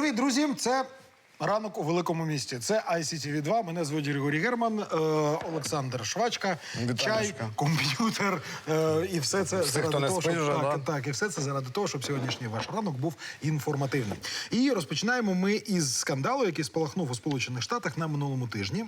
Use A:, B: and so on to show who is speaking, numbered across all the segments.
A: Привіт, друзі! Це ранок у великому місті. Це ICTV 2 Мене звуть Григорій Герман, е, Олександр Швачка, чай, комп'ютер е, і все це
B: Всі, хто не
A: того,
B: спить
A: щоб
B: вже,
A: так,
B: да?
A: так, і все це заради того, щоб сьогоднішній ваш ранок був інформативним. І розпочинаємо ми із скандалу, який спалахнув у Сполучених Штатах на минулому тижні.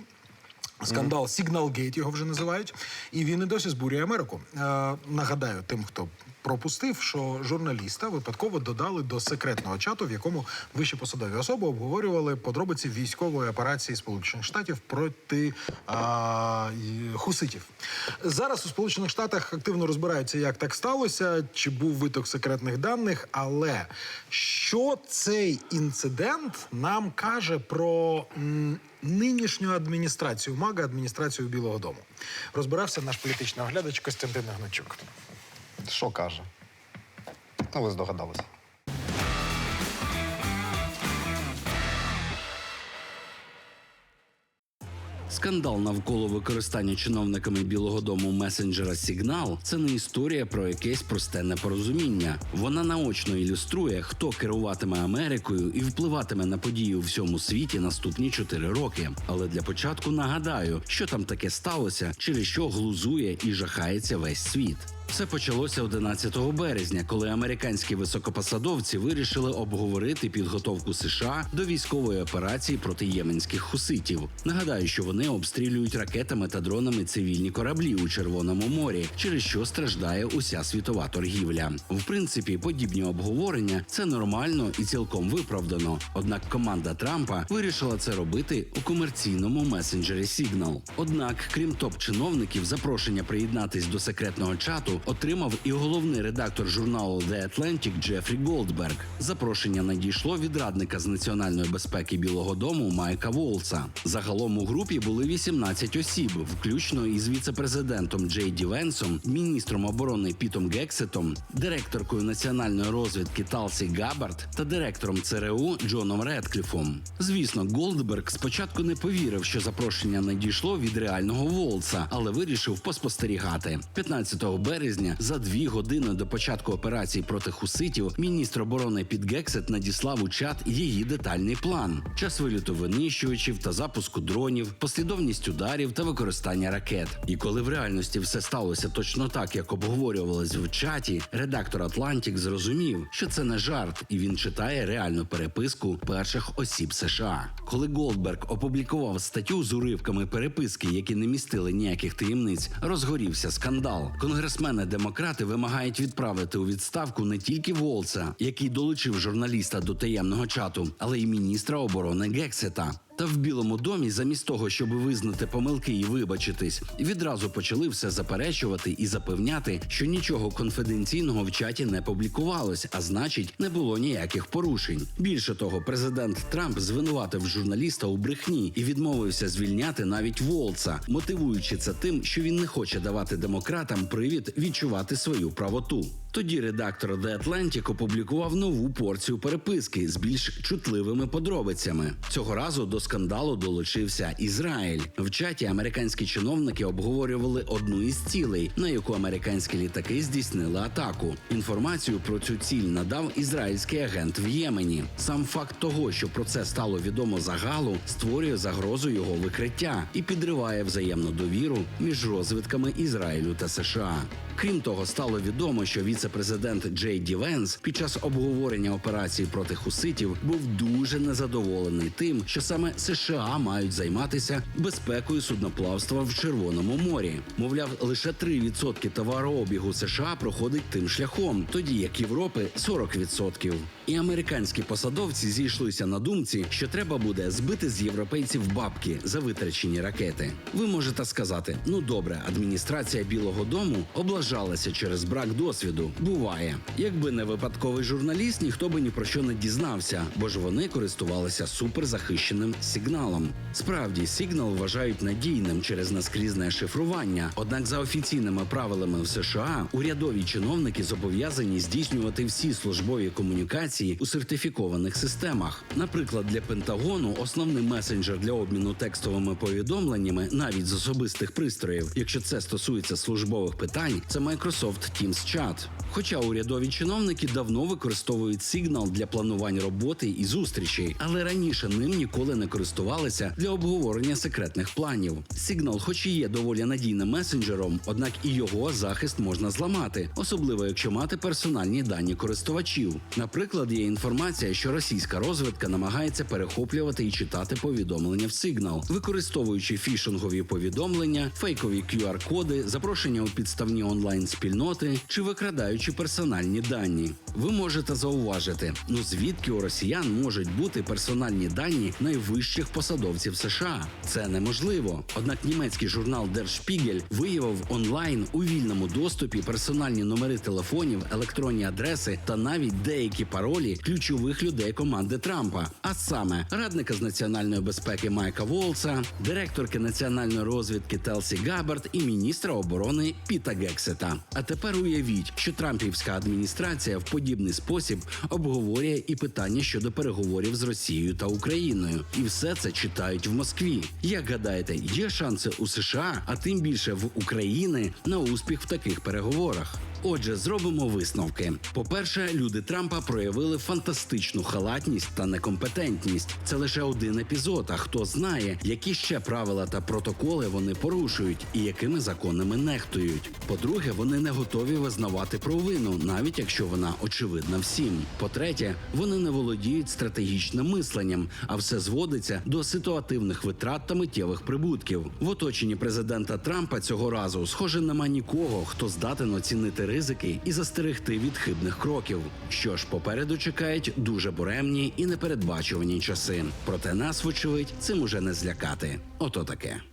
A: Скандал Сігналгейт його вже називають, і він і досі збурює Америку. Е, нагадаю, тим, хто пропустив, що журналіста випадково додали до секретного чату, в якому вищі посадові особи обговорювали подробиці військової операції Сполучених Штатів проти а, хуситів. Зараз у Сполучених Штатах активно розбираються, як так сталося, чи був виток секретних даних. Але що цей інцидент нам каже про нинішню адміністрацію МАГА, адміністрацію Білого Дому? Розбирався наш політичний оглядач Костянтин Гнатюк.
B: Що каже? Ну, ви здогадалися.
C: Скандал навколо використання чиновниками Білого Дому месенджера Сігнал це не історія про якесь просте непорозуміння. Вона наочно ілюструє, хто керуватиме Америкою і впливатиме на події у всьому світі наступні чотири роки. Але для початку нагадаю, що там таке сталося, через що глузує і жахається весь світ. Все почалося 11 березня, коли американські високопосадовці вирішили обговорити підготовку США до військової операції проти єменських хуситів. Нагадаю, що вони обстрілюють ракетами та дронами цивільні кораблі у Червоному морі, через що страждає уся світова торгівля. В принципі, подібні обговорення це нормально і цілком виправдано. Однак команда Трампа вирішила це робити у комерційному месенджері Signal. Однак, крім топ-чиновників, запрошення приєднатись до секретного чату отримав і головний редактор журналу The Atlantic Джефрі Голдберг. Запрошення надійшло від радника з національної безпеки Білого Дому Майка Волца. Загалом у групі були 18 осіб, включно із віце-президентом Джей Ді Венсом, міністром оборони Пітом Гексетом, директоркою національної розвідки Талсі Габард та директором ЦРУ Джоном Редкліфом. Звісно, Голдберг спочатку не повірив, що запрошення надійшло від реального Волца, але вирішив поспостерігати. 15 березня, за дві години до початку операції проти хуситів, міністр оборони Піт Гексет надіслав у чат її детальний план: час виліту винищувачів та запуску дронів, послідовність ударів та використання ракет. І коли в реальності все сталося точно так, як обговорювалось в чаті, редактор Атлантік зрозумів, що це не жарт, і він читає реальну переписку перших осіб США. Коли Голдберг опублікував статтю з уривками переписки, які не містили ніяких таємниць, розгорівся скандал. Конгресмени-демократи вимагають відправити у відставку не тільки Волца, який долучив журналіста до таємного чату, але й міністра оборони Гексета. Та в Білому домі, замість того, щоб визнати помилки і вибачитись, відразу почали все заперечувати і запевняти, що нічого конфіденційного в чаті не публікувалось, а значить, не було ніяких порушень. Більше того, президент Трамп звинуватив журналіста у брехні і відмовився звільняти навіть Волца, мотивуючи це тим, що він не хоче давати демократам привід відчувати свою правоту. Тоді редактор The Atlantic опублікував нову порцію переписки з більш чутливими подробицями. Цього разу до скандалу долучився Ізраїль. В чаті американські чиновники обговорювали одну із цілей, на яку американські літаки здійснили атаку. Інформацію про цю ціль надав ізраїльський агент в Ємені. Сам факт того, що про це стало відомо загалу, створює загрозу його викриття і підриває взаємну довіру між розвідками Ізраїлю та США. Крім того, стало відомо, що віце-президент Джей Ді Венс під час обговорення операції проти хуситів був дуже незадоволений тим, що саме США мають займатися безпекою судноплавства в Червоному морі. Мовляв, лише 3% товарообігу США проходить тим шляхом, тоді як Європи 40%. І американські посадовці зійшлися на думці, що треба буде збити з європейців бабки за витрачені ракети. Ви можете сказати: ну добре, адміністрація Білого Дому облажалася через брак досвіду. Буває, якби не випадковий журналіст, ніхто би ні про що не дізнався, бо ж вони користувалися суперзахищеним сигналом. Справді, сигнал вважають надійним через наскрізне шифрування. Однак, за офіційними правилами в США, урядові чиновники зобов'язані здійснювати всі службові комунікації у сертифікованих системах. Наприклад, для Пентагону основний месенджер для обміну текстовими повідомленнями навіть з особистих пристроїв, якщо це стосується службових питань, це Microsoft Teams Chat. Хоча урядові чиновники давно використовують сигнал для планування роботи і зустрічей, але раніше ним ніколи не користувалися для обговорення секретних планів. Сигнал, хоч і є доволі надійним месенджером, однак і його захист можна зламати, особливо якщо мати персональні дані користувачів. Наприклад, є інформація, що російська розвідка намагається перехоплювати і читати повідомлення в сигнал, використовуючи фішингові повідомлення, фейкові QR-коди, запрошення у підставні онлайн-спільноти чи викрадаючи персональні дані. Ви можете зауважити, ну звідки у росіян можуть бути персональні дані найвищих посадовців США? Це неможливо. Однак німецький журнал Der Spiegel виявив онлайн у вільному доступі персональні номери телефонів, електронні адреси та навіть деякі паролі ключових людей команди Трампа, а саме радника з національної безпеки Майка Волца, директорки національної розвідки Телсі Габбард і міністра оборони Піта Гексета. А тепер уявіть, що Трампівська адміністрація в подібний спосіб обговорює і питання щодо переговорів з Росією та Україною, і все це читають в Москві. Як гадаєте, є шанси у США, а тим більше в України на успіх в таких переговорах? Отже, зробимо висновки. По-перше, люди Трампа проявили фантастичну халатність та некомпетентність. Це лише один епізод. А хто знає, які ще правила та протоколи вони порушують і якими законами нехтують. По-друге, вони не готові визнавати провину, навіть якщо вона очевидна всім. По-третє, вони не володіють стратегічним мисленням, а все зводиться до ситуативних витрат та миттєвих прибутків. В оточенні президента Трампа цього разу схоже нема нікого, хто здатен оцінити ризики і застерегти від хибних кроків. Що ж, попереду чекають дуже буремні і непередбачувані часи. Проте нас, вочевидь, цим уже не злякати. Ото таке.